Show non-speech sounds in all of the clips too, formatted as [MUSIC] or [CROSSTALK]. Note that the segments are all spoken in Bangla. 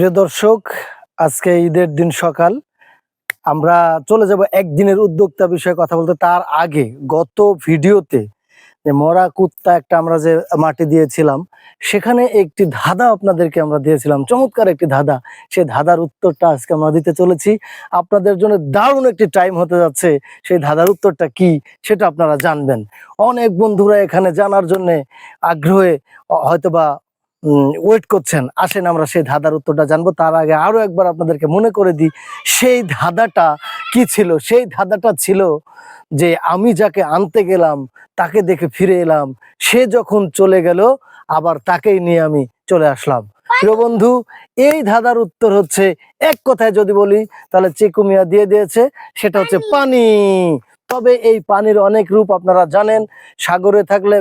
প্রিয় দর্শক, আজকে ঈদের দিন সকাল। আমরা চলে যাব একদিনের উদ্যোক্তা বিষয়ে কথা বলতে। তার আগে গত ভিডিওতে যে মরা কুত্তা একটা আমরা যে মাটি দিয়েছিলাম, সেখানে একটি ধাঁধা আপনাদেরকে আমরা দিয়েছিলাম। চমৎকার একটি ধাঁধা। সেই ধাঁধার উত্তরটা আজকে আমরা দিতে চলেছি। আপনাদের জন্য দারুণ একটি টাইম হতে যাচ্ছে। সেই ধাঁধার উত্তরটা কি, সেটা আপনারা জানবেন। অনেক বন্ধুরা এখানে জানার জন্যে আগ্রহে, হয়তোবা ওয়েট করছেন আসেন আমরা সেই ধাঁধার উত্তরটা জানব। তার আগে আরও একবার আপনাদেরকে মনে করে দিই সেই ধাঁধাটা কি ছিল? সেই ধাঁধাটা ছিল যে আমি যাকে আনতে গেলাম তাকে দেখে ফিরে এলাম সে যখন চলে গেল আবার তাকেই নিয়ে আমি চলে আসলাম। প্রিয় বন্ধু এই ধাঁধার উত্তর হচ্ছে এক কথায় যদি বলি তাহলে চেকুমিয়া দিয়ে দিয়েছে সেটা হচ্ছে পানি। তবে এই পানির অনেক রূপ আপনারা জানেন সাগরে থাকলে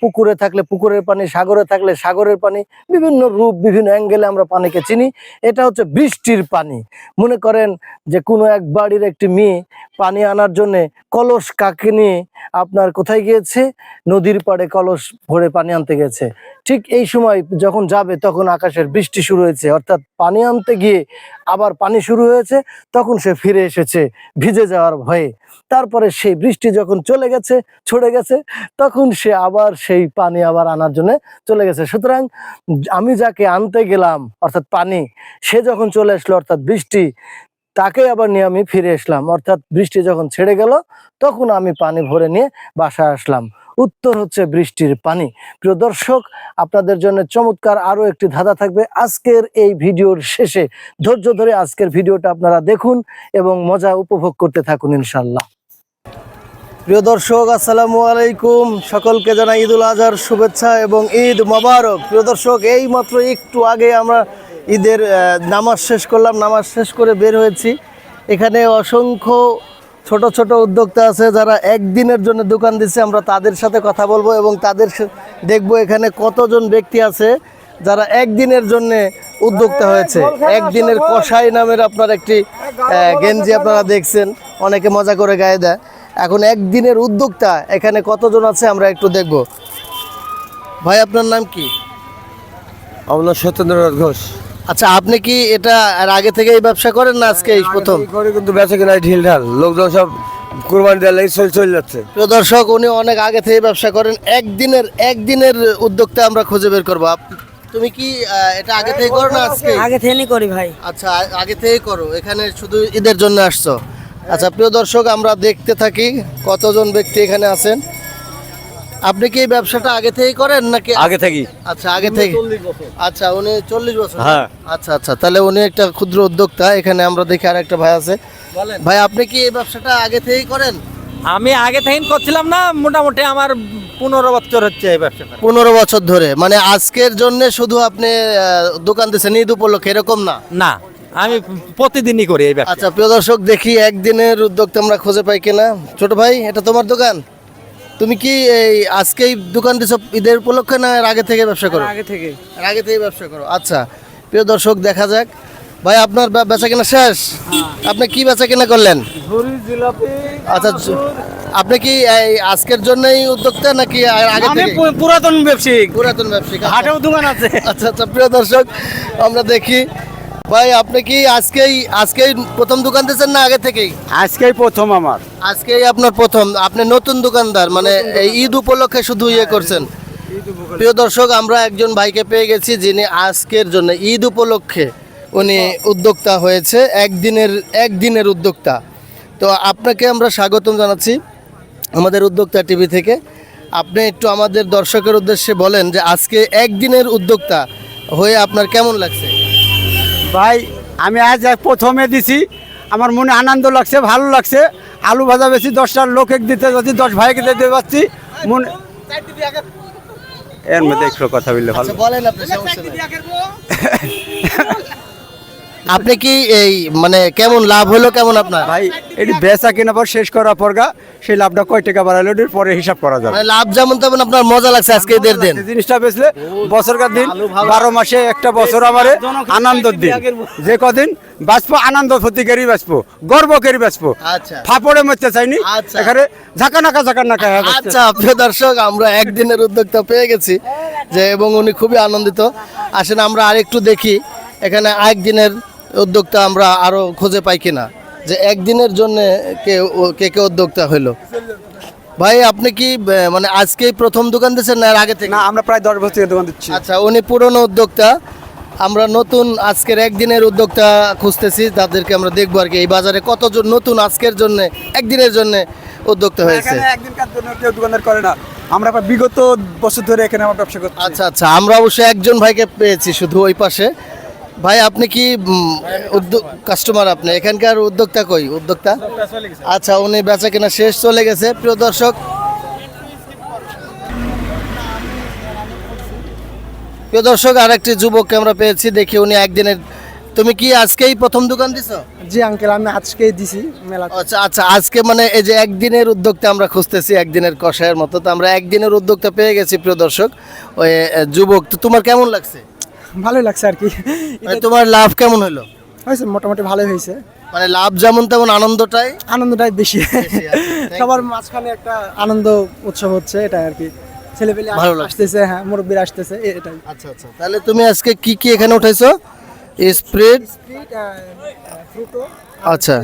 পুকুরে থাকলে পুকুরের পানি, সাগরে থাকলে সাগরের পানি, বিভিন্ন রূপ, বিভিন্ন অ্যাঙ্গেলে আমরা পানিকে চিনি। এটা হচ্ছে বৃষ্টির পানি। মনে করেন যে কোনো এক বাড়ির একটি মেয়ে পানি আনার জন্যে কলস কাকে নিয়ে আপনার কোথায় গিয়েছে? নদীর পাড়ে কলস ভরে পানি আনতে গেছে ঠিক এই সময় যখন যাবে তখন আকাশের বৃষ্টি শুরু হয়েছে। অর্থাৎ পানি আনতে গিয়ে আবার পানি শুরু হয়েছে, তখন সে ফিরে এসেছে ভিজে যাওয়ার ভয়ে। তারপরে সেই বৃষ্টি যখন চলে গেছে, ছড়ে গেছে, তখন সে আবার সেই পানি আবার আনার জন্য চলে গেছে। সুতরাং আমি যাকে আনতে গেলাম, অর্থাৎ পানি, সে যখন চলে আসলো, অর্থাৎ বৃষ্টি, তাকে আবার নিয়ে আমি ফিরে আসলাম। অর্থাৎ বৃষ্টি যখন ছেড়ে গেল, তখন আমি পানি ভরে নিয়ে বাসায় আসলাম। উত্তর হচ্ছে বৃষ্টির পানি। প্রিয় দর্শক, আপনাদের জন্য চমৎকার আরও একটি ধাঁধা থাকবে আজকের এই ভিডিওর শেষে। ধৈর্য ধরে আজকের ভিডিওটা আপনারা দেখুন এবং মজা উপভোগ করতে থাকুন ইনশাল্লাহ প্রিয় দর্শক, আসসালামু আলাইকুম। সকলকে জানাই ঈদুল আজহার শুভেচ্ছা এবং ঈদ মোবারক। প্রিয় দর্শক, এই মাত্র একটু আগে আমরা ঈদের নামাজ শেষ করলাম। নামাজ শেষ করে বের হয়েছি। এখানে অসংখ্য ছোট ছোট উদ্যোক্তা আছে যারা একদিনের জন্য দোকান দিচ্ছে আমরা তাদের সাথে কথা বলব এবং তাদের দেখব এখানে কতজন ব্যক্তি আছে যারা একদিনের জন্য উদ্যোক্তা হয়েছে। একদিনের কষাই নামের আপনার একটি গেঞ্জি আপনারা দেখছেন, অনেকে মজা করে গায়ে দেয়। এখন একদিনের উদ্যোক্তা, এখানে কতজন আছে আমরা একটু দেখব। ভাই, আপনার নাম কি? আপনার সত্যেন্দ্রনাথ ঘোষ। আচ্ছা আপনি কি এটা আর আগে থেকে এই ব্যবসা করেন না আজকে এই প্রথম? করে কিন্তু বেঁচে কিনা ঢিল ঢাল। লোকজন সব কোরবানি দেওয়ার লাগে চলে চলে যাচ্ছে। প্রিয় দর্শক উনি অনেক আগে থেকে ব্যবসা করেন। একদিনের একদিনের উদ্যোক্তা আমরা খুঁজে বের করব। আপ- তুমি কি আহ, এটা আগে থেকে করো না আজকে? আগে থেকে করি ভাই। আচ্ছা আ- আগে থেকেই করো। এখানে শুধু ঈদের জন্য আসছো। আচ্ছা প্রিয় দর্শক আমরা দেখতে থাকি কতজন ব্যক্তি এখানে আছেন। আপনি কি এই ব্যবসাটা আগে থেকেই করেন নাকি আগে থাকি আচ্ছা আগে থেকে আচ্ছা উনি চল্লিশ বছর। হ্যাঁ। আচ্ছা আচ্ছা তাহলে উনি একটা ক্ষুদ্র উদ্যোক্তা এখানে আমরা দেখি আর একটা ভাই আছে। ভাই আপনি কি এই ব্যবসাটা আগে থেকেই করেন? আমি আগে থেকে করছিলাম না মোটামুটি আমার পনেরো বছর হচ্ছে এই ব্যবসাটা। পনেরো বছর ধরে। মানে আজকের জন্য শুধু আপনি দোকান দিচ্ছেন ঈদ উপলক্ষে এরকম না? না আমি প্রতিদিনই করি এই ব্যবসা। আচ্ছা প্রিয় দর্শক দেখি একদিনের উদ্যোক্তা আমরা খুঁজে পাই কিনা। ছোট ভাই এটা তোমার দোকান? তুমি কি এই আজকেই দোকান দিছো ঈদের উপলক্ষে না এর আগে থেকে ব্যবসা করো? আগে থেকে। এর আগে থেকে ব্যবসা করো। আচ্ছা প্রিয় দর্শক দেখা যাক। ভাই আপনার বেচা কেনা শেষ? আপনি কি বেচা কেনা করলেন? আচ্ছা আপনি কি এই আজকের জন্যই উদ্যোক্তা নাকি আর আগে থেকে? পুরাতন ব্যবসায়িক। পুরাতন ব্যবসায়িক আচ্ছা। হাটেও দোকান আছে। আচ্ছা আচ্ছা প্রিয় দর্শক আমরা দেখি। ভাই আপনি কি আজকেই আজকেই প্রথম দোকান দিয়েছেন না আগে থেকেই? আজকেই প্রথম আমার। আজকেই আপনার প্রথম। আপনি নতুন দোকানদার মানে এই ঈদ উপলক্ষে শুধু ইয়ে করছেন। প্রিয় দর্শক আমরা একজন ভাইকে পেয়ে গেছি যিনি আজকের জন্য ঈদ উপলক্ষে উনি উদ্যোক্তা হয়েছে একদিনের একদিনের উদ্যোক্তা। তো আপনাকে আমরা স্বাগতম জানাচ্ছি আমাদের উদ্যোক্তা টিভি থেকে। আপনি একটু আমাদের দর্শকের উদ্দেশ্যে বলেন যে আজকে একদিনের উদ্যোক্তা হয়ে আপনার কেমন লাগছে? ভাই আমি আজ এক প্রথমে দিছি। আমার মনে আনন্দ লাগছে ভালো লাগছে। আলু ভাজা বেশি দশটার এক দিতে যাচ্ছি দশ ভাইকে দিতে পারছি মনে এর মধ্যে একটু কথা বললে ভালো। আচ্ছা বলেন আপনি। [LAUGHS] আপনি কি এই মানে কেমন লাভ হলো কেমন আপনার? ভাই এটি বেচা কেনা পর শেষ করার পর গা সেই লাভটা কয় টাকা বাড়ালো এটির পরে হিসাব করা যাবে। মানে লাভ যেমন তেমন আপনার মজা লাগছে আজকে ঈদের দিন। জিনিসটা বেচলে বছরকার দিন বারো মাসে একটা বছর আমারে আনন্দের দিন। যে কদিন বাঁচবো আনন্দ ফতিকারই বাঁচবো গর্ব করি বাঁচবো। আচ্ছা। ফাপড়ে মরতে চাইনি আচ্ছা। এখানে ঝাঁকা নাকা ঝাঁকা নাকা আচ্ছা প্রিয় দর্শক আমরা একদিনের উদ্যোক্তা পেয়ে গেছি যে এবং উনি খুবই আনন্দিত। আসেন আমরা আরেকটু দেখি এখানে একদিনের উদ্যোক্তা আমরা আরও খুঁজে পাই কিনা? যে একদিনের জন্য কে কে কে উদ্যোক্তা হইল? ভাই আপনি কি মানে আজকেই প্রথম দোকান দিচ্ছেন না আগে থেকে? না আমরা প্রায় দশ বছর থেকে দোকান দিচ্ছি। আচ্ছা উনি পুরনো উদ্যোক্তা। আমরা নতুন আজকের একদিনের উদ্যোক্তা খুঁজতেছি তাদেরকে আমরা দেখব আর কি। এই বাজারে কতজন নতুন আজকের জন্য একদিনের জন্য উদ্যোক্তা হয়েছে? একদিনকার জন্য কেউ দোকানদার করে না। আমরা বিগত বছর ধরে এখানে আমার ব্যবসা করছি। আচ্ছা আচ্ছা আমরা অবশ্য একজন ভাইকে পেয়েছি শুধু ওই পাশে। ভাই আপনি কি উদ্যোগ কাস্টমার আপনি? এখানকার উদ্যোক্তা কই? উদ্যোক্তা? আচ্ছা উনি বেচা কেনা শেষ চলে গেছে। প্রিয় দর্শক প্রিয় দর্শক আরেকটি যুবককে আমরা পেয়েছি দেখি উনি একদিনের তুমি কি আজকেই প্রথম দোকান দিছো? জি আঙ্কেল আমি আজকেই দিছি মেলা। আচ্ছা আচ্ছা আজকে মানে এই যে একদিনের উদ্যোক্তা আমরা খুঁজতেছি একদিনের কষায়ের মতো। তো আমরা একদিনের উদ্যোক্তা পেয়ে গেছি প্রিয় দর্শক ওই যুবক। তো তোমার কেমন লাগছে? ভালোই লাগছে আর কি। তোমার লাভ কেমন হলো? হয়েছে মোটামুটি ভালোই হয়েছে। মানে লাভ যেমন তেমন আনন্দটাই? আনন্দটাই বেশি। সবার মাঝখানে একটা আনন্দ উৎসব হচ্ছে এটাই আর কি। ছেলেপেলে। আসতেছে হ্যাঁ মুরব্বীরা আসতেছে এটাই। আচ্ছা আচ্ছা তাহলে তুমি আজকে কি কি এখানে উঠাইছো স্প্রিট? ফ্রুটো। আচ্ছা।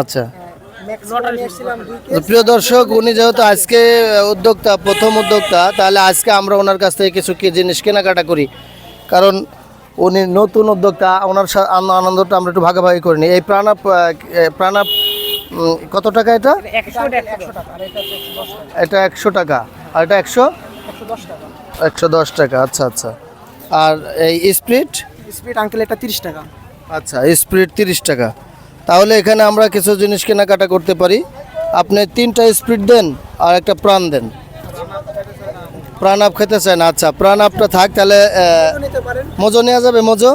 আচ্ছা। প্রিয় দর্শক উনি যেহেতু আজকে উদ্যোক্তা প্রথম উদ্যোক্তা তাহলে আজকে আমরা ওনার কাছ থেকে কিছু কি জিনিস কেনাকাটা করি। কারণ উনি নতুন উদ্যোক্তা ওনার আনন্দটা আমরা একটু ভাগাভাগি করে করিনি এই প্রাণাপ প্রাণাপ কত টাকা এটা? একশো একশো টাকা। এটা একশো টাকা। এটা একশো টাকা। আর এটা একশো? একশো দশ টাকা। একশো দশ টাকা আচ্ছা আচ্ছা। আর এই স্প্রিট? স্পিড আঙ্কেল এটা তিরিশ টাকা। আচ্ছা স্প্রিট তিরিশ টাকা। তাহলে এখানে আমরা কিছু জিনিস কেনাকাটা করতে পারি। আপনি তিনটা স্পিড দেন আর একটা প্রাণ দেন। প্রাণ আপ খেতে চান আচ্ছা প্রাণ আপটা থাক, তাহলে মজো নেওয়া যাবে, মজো?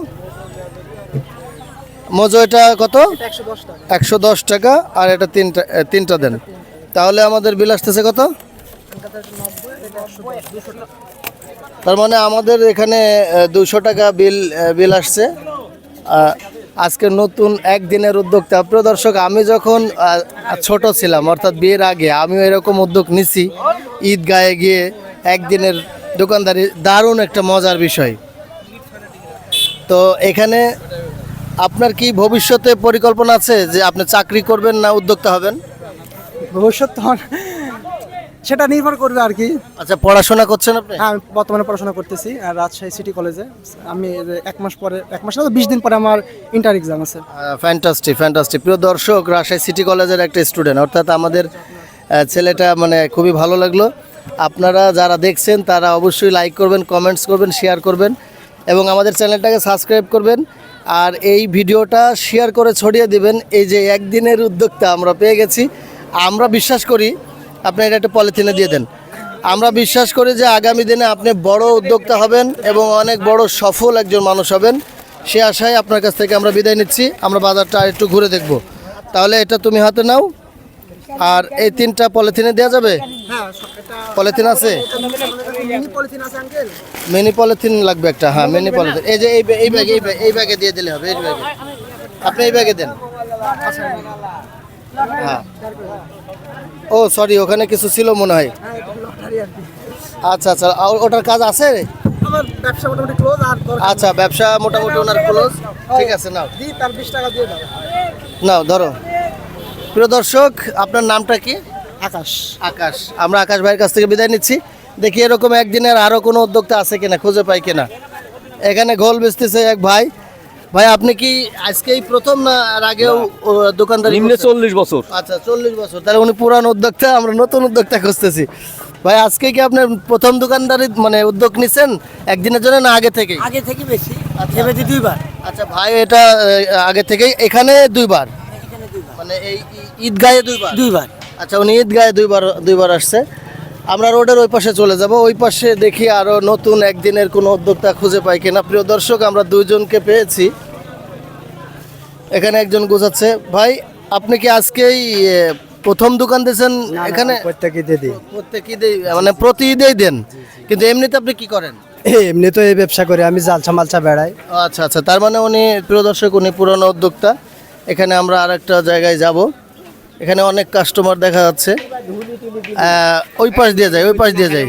মজো এটা কত? একশো দশ টাকা, আর এটা তিনটা তিনটা দেন। তাহলে আমাদের বিল আসতেছে কত? তার মানে আমাদের এখানে দুশো টাকা বিল বিল আসছে। আজকে নতুন একদিনের উদ্যোক্তা। প্রিয় দর্শক, আমি যখন ছোট ছিলাম, অর্থাৎ বিয়ের আগে, আমিও এরকম উদ্যোগ নিছি। ঈদ গায়ে গিয়ে একদিনের দোকানদারি দারুণ একটা মজার বিষয়। তো এখানে আপনার কি ভবিষ্যতে পরিকল্পনা আছে যে আপনি চাকরি করবেন না উদ্যোক্তা হবেন? ভবিষ্যৎ সেটা নির্ভর করবে আর কি। আচ্ছা পড়াশোনা করছেন আপনি? হ্যাঁ আমি বর্তমানে পড়াশোনা করতেছি আর রাজশাহী সিটি কলেজে। আমি এক মাস পরে এক মাস না তো বিশ দিন পরে আমার ইন্টার এক্সাম আছে। ফ্যান্টাস্টিক ফ্যান্টাস্টিক প্রিয় দর্শক রাজশাহী সিটি কলেজের একটা স্টুডেন্ট অর্থাৎ আমাদের ছেলেটা মানে খুবই ভালো লাগল। আপনারা যারা দেখছেন তারা অবশ্যই লাইক করবেন কমেন্টস করবেন শেয়ার করবেন এবং আমাদের চ্যানেলটাকে সাবস্ক্রাইব করবেন। আর এই ভিডিওটা শেয়ার করে ছড়িয়ে দিবেন। এই যে একদিনের উদ্যোক্তা আমরা পেয়ে গেছি। আমরা বিশ্বাস করি আপনি এটা একটা পলিথিনে দিয়ে দেন। আমরা বিশ্বাস করি যে আগামী দিনে আপনি বড় উদ্যোক্তা হবেন এবং অনেক বড় সফল একজন মানুষ হবেন। সে আশায় আপনার কাছ থেকে আমরা বিদায় নিচ্ছি। আমরা বাজারটা আর একটু ঘুরে দেখব। তাহলে এটা তুমি হাতে নাও। আর এই তিনটা পলিথিনে দেওয়া যাবে? পলিথিন আছে? মিনি পলিথিন লাগবে একটা হ্যাঁ মিনি পলিথিন। এই যে এই এই ব্যাগে, এই এই ব্যাগে দিয়ে দিলে হবে, এই ব্যাগে। আপনি এই ব্যাগে দেন। হ্যাঁ। ও সরি ওখানে কিছু ছিল মনে হয়। আচ্ছা আচ্ছা আর ওটার কাজ আছে? আমার ব্যবসা মোটামুটি ক্লোজ আর আচ্ছা ব্যবসা মোটামুটি ওনার ক্লোজ ঠিক আছে নাও। দিই তার বিশ টাকা দিয়ে দাও। নাও ধরো। প্রিয় দর্শক আপনার নামটা কি? আকাশ। আকাশ। আমরা আকাশ ভাইয়ের কাছ থেকে বিদায় নিচ্ছি। দেখি এরকম একদিনের আরও কোনো উদ্যোক্তা আছে কিনা খুঁজে পাই কিনা। এখানে ঘোল বেচতেছে এক ভাই। ভাই আপনি কি আজকেই প্রথম না আর আগেও দোকানদারি নিম্নে চল্লিশ বছর। আচ্ছা চল্লিশ বছর। তাহলে উনি পুরান উদ্যোক্তা আমরা নতুন উদ্যোক্তা খুঁজতেছি। ভাই আজকে কি আপনার প্রথম দোকানদারি মানে উদ্যোগ নিছেন? একদিনের জন্য না আগে থেকে আগে থেকে বেশি। ভেবেছি দুইবার। আচ্ছা ভাই এটা আগে থেকে এখানে দুইবার। মানে এই ঈদগাহে দুইবার? দুইবার। আচ্ছা উনি ঈদগাহে দুইবার দুইবার আসছে। আমরা রোডের ওই পাশে চলে যাব। ওই পাশে দেখি আরও নতুন একদিনের কোনো উদ্যোক্তা খুঁজে পাই কিনা। প্রিয় দর্শক আমরা দুইজনকে পেয়েছি। এখানে একজন গোছাচ্ছে। ভাই আপনি কি আজকেই প্রথম দোকান দিয়েছেন এখানে? প্রত্যেকে দিয়ে দিই। প্রত্যেক মানে প্রতি ঈদেই দেন? কিন্তু এমনিতে আপনি কি করেন? এমনি তো এই ব্যবসা করে। আমি জালসা মালসা বেড়াই। আচ্ছা আচ্ছা। তার মানে উনি প্রিয় দর্শক উনি পুরনো উদ্যোক্তা। এখানে আমরা আরেকটা জায়গায় যাব। এখানে অনেক কাস্টমার দেখা যাচ্ছে। ওই পাশ দিয়ে যায় ওই পাশ দিয়ে যায়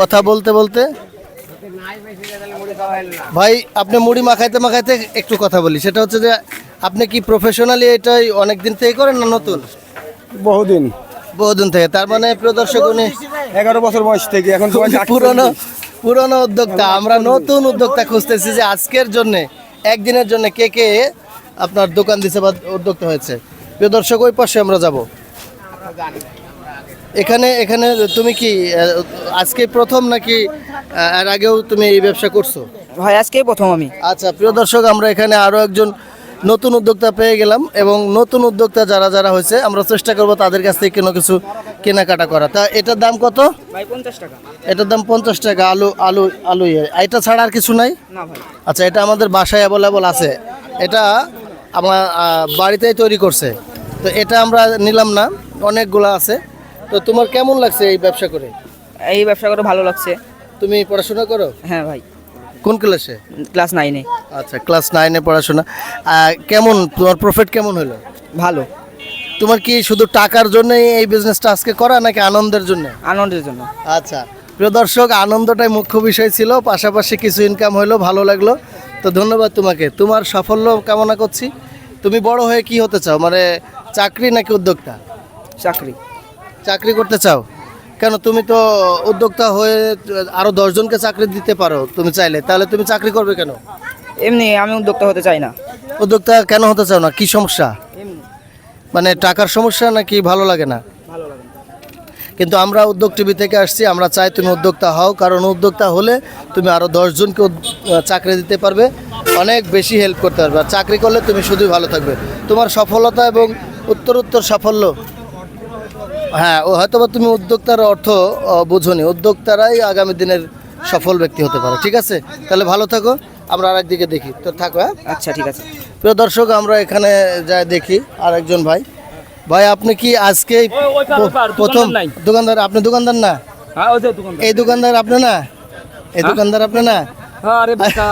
কথা বলতে বলতে। ভাই আপনি মুড়ি মাখাইতে মাখাইতে একটু কথা বলি। সেটা হচ্ছে যে আপনি কি প্রফেশনালি এটাই অনেক দিন থেকে করেন না নতুন? বহুদিন। বহুদিন থেকে। তার মানে প্রিয় দর্শক উনি এগারো বছর বয়স থেকে এখন। পুরনো পুরনো উদ্যোক্তা। আমরা নতুন উদ্যোক্তা খুঁজতেছি যে আজকের জন্য একদিনের জন্য কে কে আপনার দোকান দিছে বা উদ্যোক্তা হয়েছে। প্রিয় দর্শক ওই পাশে আমরা যাব। এখানে এখানে তুমি কি আজকে প্রথম নাকি এর আগেও তুমি এই ব্যবসা করছ? ভাই আজকেই প্রথম আমি। আচ্ছা প্রিয় দর্শক আমরা এখানে আরও একজন নতুন উদ্যোক্তা পেয়ে গেলাম এবং নতুন উদ্যোক্তা যারা যারা হয়েছে আমরা চেষ্টা করব তাদের কাছ থেকে কোনো কিছু কেনাকাটা করা। তা এটার দাম কত? ভাই পঞ্চাশ টাকা। এটার দাম পঞ্চাশ টাকা আলু আলু আলু ইয়ে। এটা ছাড়া আর কিছু নাই? না ভাই। আচ্ছা এটা আমাদের বাসায় অ্যাভেলেবল আছে। এটা আমার বাড়িতেই তৈরি করছে। তো এটা আমরা নিলাম না অনেকগুলো আছে। তো তোমার কেমন লাগছে এই ব্যবসা করে? এই ব্যবসা করে ভালো লাগছে। তুমি পড়াশোনা করো? হ্যাঁ ভাই। কোন ক্লাসে? ক্লাস নাইনে। আচ্ছা ক্লাস নাইনে পড়াশোনা। কেমন তোমার প্রফিট কেমন হলো? ভালো। তোমার কি শুধু টাকার জন্য এই বিজনেসটা আজকে করা নাকি আনন্দের জন্য? আনন্দের জন্য। আচ্ছা প্রিয় দর্শক আনন্দটাই মুখ্য বিষয় ছিল পাশাপাশি কিছু ইনকাম হলো ভালো লাগল। তো ধন্যবাদ তোমাকে। তোমার সাফল্য কামনা করছি। তুমি বড় হয়ে কি হতে চাও? মানে চাকরি নাকি উদ্যোক্তা? চাকরি। চাকরি করতে চাও? কেন তুমি তো উদ্যোক্তা হয়ে আরও দশজনকে চাকরি দিতে পারো তুমি চাইলে। তাহলে তুমি চাকরি করবে কেন? এমনি আমি উদ্যোক্তা হতে চাই না। উদ্যোক্তা কেন হতে চাও না? কি সমস্যা? মানে টাকার সমস্যা নাকি ভালো লাগে না? কিন্তু আমরা উদ্যোগ টিভি থেকে আসছি আমরা চাই তুমি উদ্যোক্তা হও কারণ উদ্যোক্তা হলে তুমি আরও দশজনকে চাকরি দিতে পারবে অনেক বেশি হেল্প করতে পারবে। আর চাকরি করলে তুমি শুধুই ভালো থাকবে। তোমার সফলতা এবং উত্তরোত্তর সাফল্য? হ্যাঁ ও হয়তো বা তুমি উদ্যোক্তার অর্থ বোঝোনি। উদ্যোক্তারাই আগামী দিনের সফল ব্যক্তি হতে পারে ঠিক আছে? তাহলে ভালো থাকো আমরা আরেকদিকে দেখি। তো থাকো হ্যাঁ? আচ্ছা ঠিক আছে। প্রিয় দর্শক আমরা এখানে যাই দেখি আর একজন ভাই। ভাই আপনি কি আজকে প্রথম দোকানদার? আপনি দোকানদার না? হ্যাঁ এই দোকানদার আপনি না? এই দোকানদার আপনি না? আরে বাবা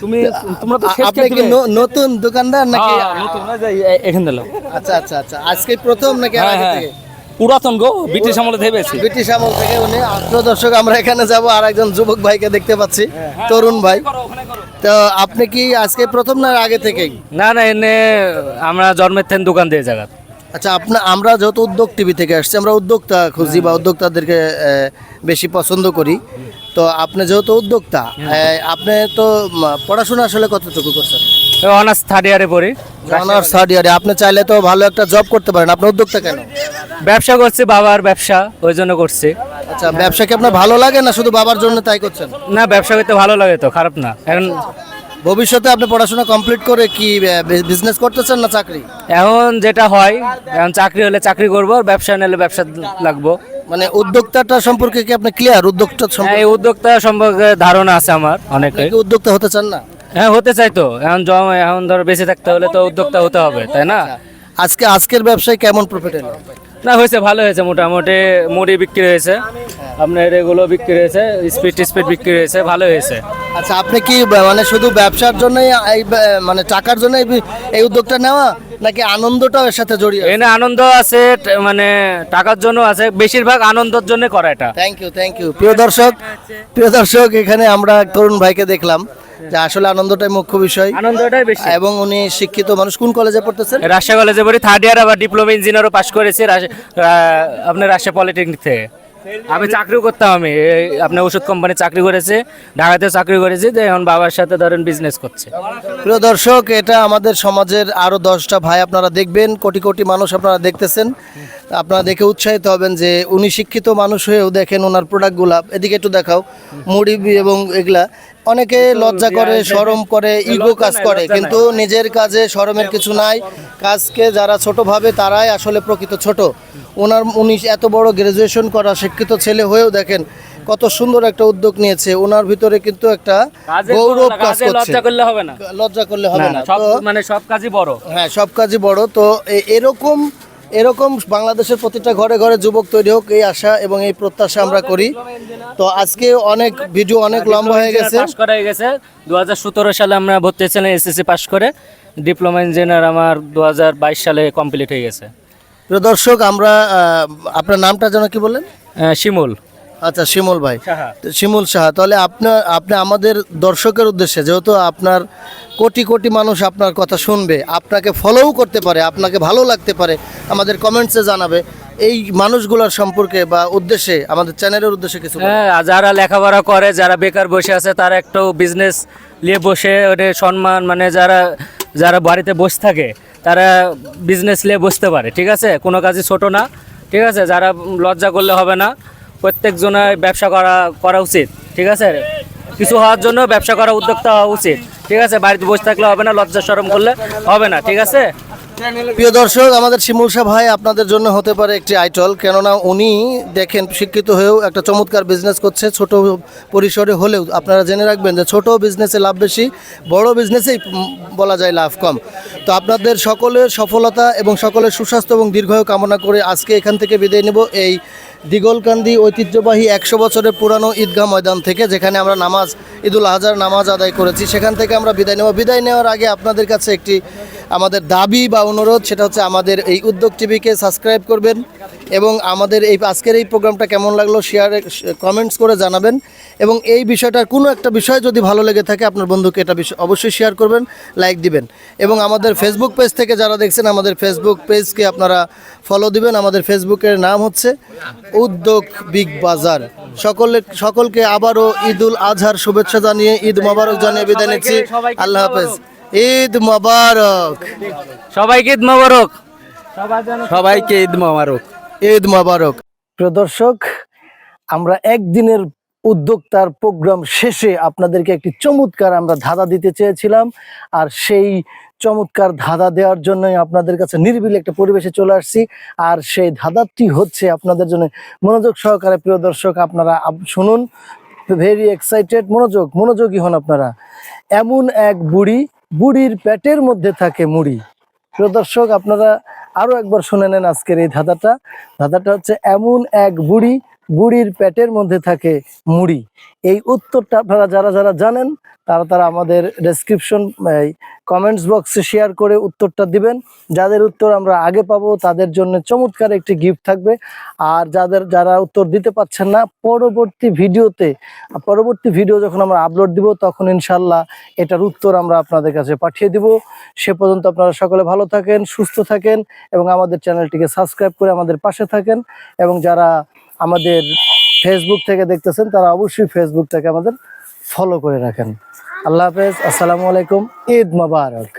তুমি তোমরা তো শেষ আপনি কি নতুন দোকানদার নাকি? হ্যাঁ, নতুন না যে এ- এখান দিল আচ্ছা আচ্ছা আচ্ছা আজকে প্রথম নাকি হ্যাঁ আগে হ্যাঁ থেকে? পুরাতন গো ব্রিটিশ আমলে ব্রিটিশ আমল থেকে উনি প্রিয় দর্শক আমরা এখানে যাব আর একজন যুবক ভাইকে দেখতে পাচ্ছি তরুণ ভাই। তো আপনি কি আজকে প্রথম না আগে থেকেই না না এনে আমরা জন্মের থেকে দোকান দিয়ে জায়গা। আচ্ছা আপনার আমরা যেহেতু উদ্যোগ টিভি থেকে আসছি আমরা উদ্যোক্তা খুঁজি বা উদ্যোক্তাদেরকে বেশি পছন্দ করি। তো আপনি যেহেতু উদ্যোক্তা আপনি তো পড়াশোনা আসলে কতটুকু করছেন? অনার্স থার্ড ইয়ারে পড়ি। অনার্স থার্ড ইয়ারে আপনি চাইলে তো ভালো একটা জব করতে পারেন। আপনি উদ্যোক্তা কেন? ব্যবসা করছি বাবার ব্যবসা ওই জন্য করছি। আচ্ছা ব্যবসা কি আপনার ভালো লাগে না শুধু বাবার জন্য তাই করছেন? না ব্যবসা করতে ভালো লাগে তো খারাপ না। এখন ভবিষ্যতে আপনি পড়াশোনা কমপ্লিট করে কি বিজনেস করতেছেন না চাকরি? এখন যেটা হয় এখন চাকরি হলে চাকরি করব আর ব্যবসা নিলে ব্যবসা লাগবো। মানে উদ্যোক্তাটা সম্পর্কে কি আপনি ক্লিয়ার উদ্যোক্তা হ্যাঁ, সম্পর্কে? এই উদ্যোক্তা সম্পর্কে ধারণা আছে আমার অনেকে। উদ্যোক্তা হতে চান না? হ্যাঁ হতে চাই তো। এখন জম এখন ধরো বেঁচে থাকতে হলে তো উদ্যোক্তা হতে হবে তাই না? আজকে আজকের ব্যবসায় কেমন প্রফিট এলো না হয়েছে ভালো হয়েছে মোটামুটি। মুড়ি বিক্রি হয়েছে। আপনার এগুলো বিক্রি হয়েছে স্পিড স্পিড বিক্রি হয়েছে ভালো হয়েছে। আচ্ছা আপনি কি মানে শুধু ব্যবসার জন্যই এই মানে টাকার জন্য এই উদ্যোগটা নেওয়া নাকি আনন্দটাও এর সাথে জড়িয়ে এনে আনন্দ আছে মানে টাকার জন্য আছে বেশিরভাগ আনন্দের জন্য করা এটা। থ্যাংক ইউ থ্যাংক ইউ প্রিয় দর্শক প্রিয় দর্শক এখানে আমরা তরুণ ভাইকে দেখলাম যে আসলে আনন্দটাই মুখ্য বিষয়। আনন্দটাই বেশি। এবং উনি শিক্ষিত মানুষ কোন কলেজে পড়তেছেন? রাজশাহী কলেজে পড়ি থার্ড ইয়ার আবার ডিপ্লোমা ইঞ্জিনিয়ারও পাশ করেছি আপনার রাজশাহী পলিটেকনিক থেকে। আমি চাকরিও করতাম আমি। আপনার ওষুধ কোম্পানি চাকরি করেছে ঢাকাতে চাকরি করেছি, তো এখন বাবার সাথে ধরেন বিজনেস করছে। প্রিয় দর্শক, এটা আমাদের সমাজের আরও দশটা ভাই আপনারা দেখবেন, কোটি কোটি মানুষ আপনারা দেখতেছেন। আপনারা দেখে উৎসাহিত হবেন যে উনি শিক্ষিত মানুষ হয়েও দেখেন ওনার প্রোডাক্টগুলা এদিকে একটু দেখাও, মুড়ি এবং এগুলা। অনেকে লজ্জা করে শরম করে ইগো কাজ করে। কিন্তু নিজের কাজে শরমের কিছু নাই। কাজকে যারা ছোট ভাবে তারাই আসলে প্রকৃত ছোট। ওনার উনি এত বড় গ্রাজুয়েশন করা শিক্ষিত ছেলে হয়েও দেখেন কত সুন্দর একটা উদ্যোগ নিয়েছে। ওনার ভিতরে কিন্তু একটা গৌরব কাজ করছে। লজ্জা করলে হবে না। লজ্জা করলে হবে না, মানে সব কাজই বড়। হ্যাঁ সব কাজই বড়। তো এরকম এরকম বাংলাদেশের প্রতিটা ঘরে ঘরে যুবক তৈরি হোক এই আশা এবং এই প্রত্যাশা আমরা করি। তো আজকে অনেক ভিডিও অনেক লম্বা হয়ে গেছে। পাস করা হয়ে গেছে। দু হাজার সতেরো সালে আমরা ভর্তি হয়েছিলাম এসএসসি পাস করে। ডিপ্লোমা ইঞ্জিনিয়ার আমার দু হাজার বাইশ সালে কমপ্লিট হয়ে গেছে। প্রিয় দর্শক আমরা আপনার নামটা যেন কি বললেন? শিমুল। আচ্ছা শিমুল ভাই। শিমুল সাহা তাহলে আপনার আপনি আমাদের দর্শকের উদ্দেশ্যে যেহেতু আপনার কোটি কোটি মানুষ আপনার কথা শুনবে আপনাকে ফলোও করতে পারে আপনাকে ভালো লাগতে পারে আমাদের কমেন্টসে জানাবে এই মানুষগুলোর সম্পর্কে বা উদ্দেশ্যে আমাদের চ্যানেলের উদ্দেশ্যে কিছু হ্যাঁ যারা লেখাপড়া করে যারা বেকার বসে আছে তারা একটু বিজনেস নিয়ে বসে ওটা সম্মান মানে যারা যারা বাড়িতে বসে থাকে তারা বিজনেস নিয়ে বসতে পারে ঠিক আছে? কোনো কাজই ছোট না ঠিক আছে? যারা লজ্জা করলে হবে না। প্রত্যেকজনের ব্যবসা করা করা উচিত, ঠিক আছে? কিছু হওয়ার জন্য ব্যবসা করা উদ্যোক্তা হওয়া উচিত, ঠিক আছে? বাড়িতে বসে থাকলে হবে না, লজ্জা শরম করলে হবে না, ঠিক আছে? প্রিয় দর্শক, আমাদের শিমুল ভাই আপনাদের জন্য হতে পারে একটি আইটল, কেননা উনি দেখেন শিক্ষিত হয়েও একটা চমৎকার বিজনেস করছে, ছোট পরিসরে হলেও। আপনারা জেনে রাখবেন যে ছোট বিজনেসে লাভ বেশি, বড় বিজনেসেই বলা যায় লাভ কম। তো আপনাদের সকলের সফলতা এবং সকলের সুস্বাস্থ্য এবং দীর্ঘায়ু কামনা করে আজকে এখান থেকে বিদায় নেব। এই দিগলকান্দি ঐতিহ্যবাহী একশো বছরের পুরানো ঈদগাহ ময়দান থেকে, যেখানে আমরা নামাজ, ঈদুল আজহার নামাজ আদায় করেছি, সেখান থেকে আমরা বিদায় নেব। বিদায় নেওয়ার আগে আপনাদের কাছে একটি আমাদের দাবি বা অনুরোধ সেটা হচ্ছে আমাদের এই উদ্যোগ টিভিকে সাবস্ক্রাইব করবেন এবং আমাদের এই আজকের এই প্রোগ্রামটা কেমন লাগল শেয়ারে কমেন্টস করে জানাবেন এবং এই বিষয়টার কোনো একটা বিষয় যদি ভালো লেগে থাকে আপনার বন্ধুকে এটা বিষয় অবশ্যই শেয়ার করবেন লাইক দিবেন এবং আমাদের ফেসবুক পেজ থেকে যারা দেখছেন আমাদের ফেসবুক পেজকে আপনারা ফলো দিবেন। আমাদের ফেসবুকের নাম হচ্ছে উদ্যোগ বিগ বাজার। সকলে সকলকে আবারও ঈদুল আজহার শুভেচ্ছা জানিয়ে ঈদ মোবারক জানিয়ে বিদায় নিচ্ছি। আল্লাহ হাফেজ। ঈদ মোবারক। সবাইকে ঈদ মোবারক। সবাইকে ঈদ মোবারক। ঈদ মোবারক। প্রিয় দর্শক আমরা একদিনের উদ্যোক্তার প্রোগ্রাম শেষে আপনাদেরকে একটি চমৎকার আমরা ধাঁধা দিতে চেয়েছিলাম। আর সেই চমৎকার ধাঁধা দেওয়ার জন্যই আপনাদের কাছে নির্বিল একটা পরিবেশে চলে আসছি। আর সেই ধাঁধাটি হচ্ছে আপনাদের জন্য মনোযোগ সহকারে প্রিয় দর্শক আপনারা আপ- শুনুন। ভেরি এক্সাইটেড মনোযোগ মনোযোগী হন আপনারা। এমন এক বুড়ি বুড়ির পেটের মধ্যে থাকে মুড়ি। প্রিয় দর্শক, আপনারা আরও একবার শুনে নেন আজকের এই ধাঁধাটা। ধাঁধাটা হচ্ছে এমন এক বুড়ি বুড়ির পেটের মধ্যে থাকে মুড়ি। এই উত্তরটা আপনারা যারা যারা জানেন, তারা তারা আমাদের ডেসক্রিপশন কমেন্টস বক্সে শেয়ার করে উত্তরটা দিবেন। যাদের উত্তর আমরা আগে পাবো, তাদের জন্য চমৎকার একটি গিফট থাকবে। আর যাদের, যারা উত্তর দিতে পারছেন না, পরবর্তী ভিডিওতে, পরবর্তী ভিডিও যখন আমরা আপলোড দিব, তখন ইনশাল্লাহ এটার উত্তর আমরা আপনাদের কাছে পাঠিয়ে দিব। সে পর্যন্ত আপনারা সকলে ভালো থাকেন, সুস্থ থাকেন এবং আমাদের চ্যানেলটিকে সাবস্ক্রাইব করে আমাদের পাশে থাকেন। এবং যারা আমাদের ফেসবুক থেকে দেখতেছেন, তারা অবশ্যই ফেসবুকটাকে আমাদের ফলো করে রাখেন। আল্লাহ হাফেজ, আসসালামু আলাইকুম, ঈদ মোবারক।